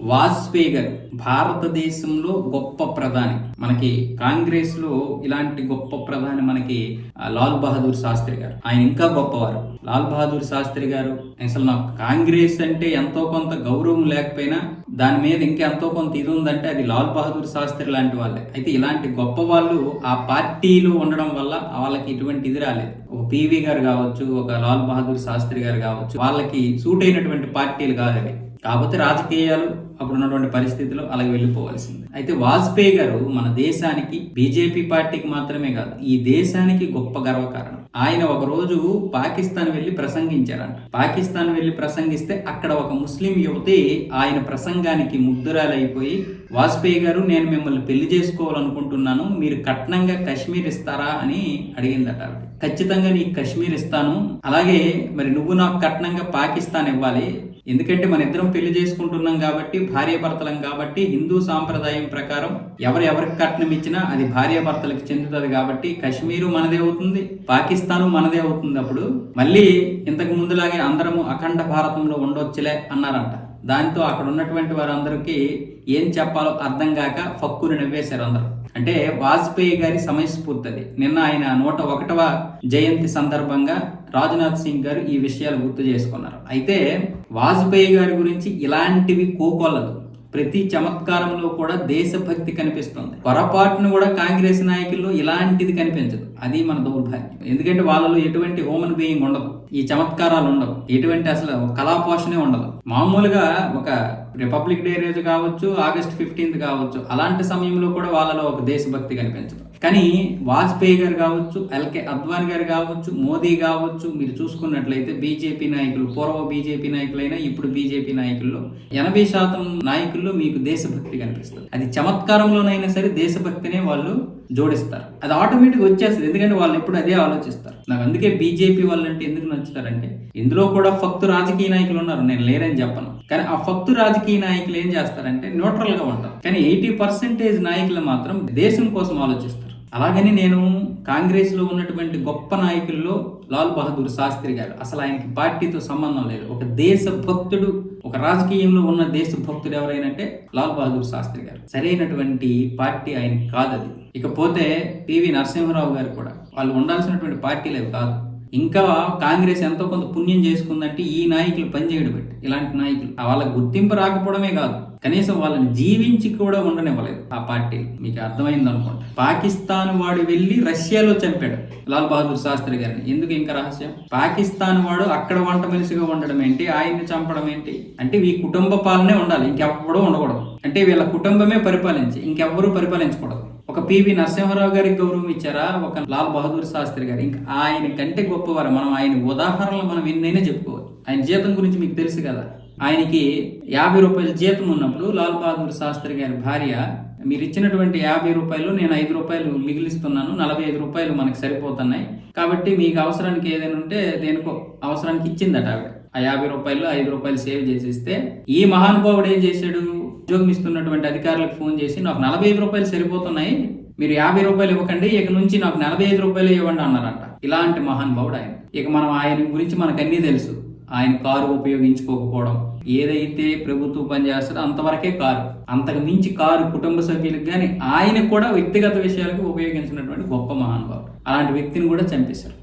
వాజ్పేయి గారు భారతదేశంలో గొప్ప ప్రధాని. మనకి కాంగ్రెస్లో ఇలాంటి గొప్ప ప్రధాని మనకి లాల్ బహదూర్ శాస్త్రి గారు. ఆయన ఇంకా గొప్పవారు. లాల్ బహదూర్ శాస్త్రి గారు అసలు నాకు కాంగ్రెస్ అంటే ఎంతో కొంత గౌరవం లేకపోయినా దాని మీద ఇంకా ఎంతో కొంత ఇది ఉందంటే అది లాల్ బహదూర్ శాస్త్రి లాంటి వాళ్ళే. అయితే ఇలాంటి గొప్ప వాళ్ళు ఆ పార్టీలో ఉండడం వల్ల వాళ్ళకి ఇటువంటి ఇది రాలేదు. ఒక పివి గారు కావచ్చు ఒక లాల్ బహదూర్ శాస్త్రి గారు కావచ్చు వాళ్ళకి సూట్ అయినటువంటి పార్టీలు కాదు కాకపోతే రాజకీయాలు అప్పుడు ఉన్నటువంటి పరిస్థితిలో అలాగే వెళ్ళిపోవాల్సింది. అయితే వాజ్పేయి గారు మన దేశానికి బీజేపీ పార్టీకి మాత్రమే కాదు ఈ దేశానికి గొప్ప గర్వకారణం. ఆయన ఒక రోజు పాకిస్తాన్ వెళ్ళి ప్రసంగించారంట. పాకిస్తాన్ వెళ్ళి ప్రసంగిస్తే అక్కడ ఒక ముస్లిం యువతి ఆయన ప్రసంగానికి ముగ్ధురాలైపోయి వాజ్పేయి గారు నేను మిమ్మల్ని పెళ్ళి చేసుకోవాలనుకుంటున్నాను మీరు కట్నంగా కశ్మీర్ ఇస్తారా? అని అడిగిందట ఖచ్చితంగా నీకు కశ్మీర్ ఇస్తాను. అలాగే మరి నువ్వు నాకు కట్నంగా పాకిస్తాన్ ఇవ్వాలి. ఎందుకంటే మన ఇద్దరం పెళ్ళి చేసుకుంటున్నాం కాబట్టి భార్యాభర్తలం కాబట్టి హిందూ సాంప్రదాయం ప్రకారం ఎవరు ఎవరికి కట్నం ఇచ్చినా అది భార్యాభర్తలకు చెందుతుంది కాబట్టి కశ్మీరు మనదే అవుతుంది పాకిస్తాను మనదే అవుతుంది అప్పుడు. మళ్ళీ ఇంతకు ముందులాగే అందరము అఖండ భారతంలో ఉండొచ్చులే అన్నారంట. దాంతో అక్కడ ఉన్నటువంటి వారందరికీ ఏం చెప్పాలో అర్థం కాక ఫక్కుని నవ్వేశారు అందరూ. అంటే వాజ్పేయి గారి సమయస్ఫూర్తి నిన్న ఆయన నూట ఒకటవ జయంతి సందర్భంగా రాజ్నాథ్ సింగ్ గారు ఈ విషయాలు గుర్తు చేసుకున్నారు. అయితే వాజ్పేయి గారి గురించి ఇలాంటివి కోకొల్లదు. ప్రతి చమత్కారంలో కూడా దేశభక్తి కనిపిస్తుంది. పొరపాటును కూడా కాంగ్రెస్ నాయకుల్లో ఇలాంటిది కనిపించదు. అది మన దౌర్భాగ్యం. ఎందుకంటే వాళ్ళలో ఎటువంటి హ్యూమన్ బీయింగ్ ఉండదు. ఈ చమత్కారాలు ఉండవు. ఎటువంటి అసలు కళాపోషణే ఉండదు. మామూలుగా ఒక రిపబ్లిక్ డే రోజు కావచ్చు ఆగస్ట్ ఫిఫ్టీన్త్ కావచ్చు అలాంటి సమయంలో కూడా వాళ్ళలో ఒక దేశభక్తి కనిపించదు. కానీ వాజ్పేయి గారు కావచ్చు ఎల్కే అద్వానీ గారు కావచ్చు మోదీ కావచ్చు మీరు చూసుకున్నట్లయితే బీజేపీ నాయకులు పూర్వ బీజేపీ నాయకులైనా ఇప్పుడు బీజేపీ నాయకుల్లో ఎనభై శాతం నాయకుల్లో మీకు దేశభక్తి కనిపిస్తుంది. అది చమత్కారంలోనైనా సరే దేశభక్తినే వాళ్ళు జోడిస్తారు. అది ఆటోమేటిక్ వచ్చేస్తుంది ఎందుకంటే వాళ్ళు ఎప్పుడు అదే ఆలోచిస్తారు. నాకు అందుకే బీజేపీ వాళ్ళంటే ఎందుకు నచ్చుతారంటే ఇందులో కూడా ఫక్తు రాజకీయ నాయకులు ఉన్నారు నేను లేరని చెప్పను. కానీ ఆ ఫక్తు రాజకీయ నాయకులు ఏం చేస్తారంటే న్యూట్రల్గా ఉంటారు. కానీ ఎయిటీ పర్సెంటేజ్ నాయకులు మాత్రం దేశం కోసం ఆలోచిస్తారు. అలాగని నేను కాంగ్రెస్లో ఉన్నటువంటి గొప్ప నాయకుల్లో లాల్ బహదూర్ శాస్త్రి గారు అసలు ఆయనకి పార్టీతో సంబంధం లేదు. ఒక దేశ భక్తుడు ఒక రాజకీయంలో ఉన్న దేశ భక్తుడు ఎవరైనంటే లాల్ బహదూర్ శాస్త్రి గారు. సరైనటువంటి పార్టీ ఆయన కాదది. ఇకపోతే పివి నరసింహరావు గారు కూడా వాళ్ళు ఉండాల్సినటువంటి పార్టీలు కాదు. ఇంకా కాంగ్రెస్ ఎంతో కొంత పుణ్యం చేసుకుందంటే ఈ నాయకులు పనిచేయడం పెట్టి ఇలాంటి నాయకులు వాళ్ళకి గుర్తింపు రాకపోవడమే కాదు. కనీసం వాళ్ళని జీవించి కూడా ఉండనివ్వలేదు ఆ పార్టీ. మీకు అర్థమైంది అనుకోండి పాకిస్తాన్ వాడు వెళ్ళి రష్యాలో చంపాడు లాల్ బహదూర్ శాస్త్రి గారిని. ఎందుకు ఇంకా రహస్యం? పాకిస్తాన్ వాడు అక్కడ వంట మనిషిగా ఉండడం ఏంటి? ఆయన్ని చంపడం ఏంటి? అంటే ఈ కుటుంబ పాలనే ఉండాలి. ఇంకెవ్వడూ ఉండకూడదు. అంటే వీళ్ళ కుటుంబమే పరిపాలించి ఇంకెవ్వరూ పరిపాలించకూడదు. ఒక పివి నరసింహారావు గారికి గౌరవం ఇచ్చారా? ఒక లాల్ బహదూర్ శాస్త్రి గారు. ఇంకా ఆయన కంటే గొప్పవారు. మనం ఆయన ఉదాహరణలు మనం ఎన్నైనా చెప్పుకోవచ్చు. ఆయన జీతం గురించి మీకు తెలుసు కదా. ఆయనకి యాభై రూపాయల జీతం ఉన్నప్పుడు లాల్ బహదూర్ శాస్త్రి గారి భార్య మీరు ఇచ్చినటువంటి యాభై రూపాయలు నేను ఐదు రూపాయలు మిగిలిస్తున్నాను. నలభై ఐదు రూపాయలు మనకి సరిపోతున్నాయి. కాబట్టి మీకు అవసరానికి ఏదైనా ఉంటే దేనికో అవసరానికి ఇచ్చిందట ఆవిడ. ఆ యాభై రూపాయలు ఐదు రూపాయలు సేవ్ చేసిస్తే ఈ మహానుభావుడు ఏం చేశాడు? ఉద్యోగం ఇస్తున్నటువంటి అధికారులకు ఫోన్ చేసి నాకు నలభై ఐదు రూపాయలు సరిపోతున్నాయి మీరు యాభై రూపాయలు ఇవ్వకండి ఇక నుంచి నాకు నలభై ఐదు రూపాయలు ఇవ్వండి అన్నారంట. ఇలాంటి మహానుభావుడు ఆయన. ఇక మనం ఆయన గురించి మనకు అన్నీ తెలుసు. ఆయన కారు ఉపయోగించుకోకపోవడం ఏదైతే ప్రభుత్వం పనిచేస్తారో అంతవరకే కారు. అంతకు మించి కారు కుటుంబ సభ్యులకు కానీ ఆయన కూడా వ్యక్తిగత విషయాలకు ఉపయోగించినటువంటి గొప్ప మహానుభావుడు. అలాంటి వ్యక్తిని కూడా చంపేశారు.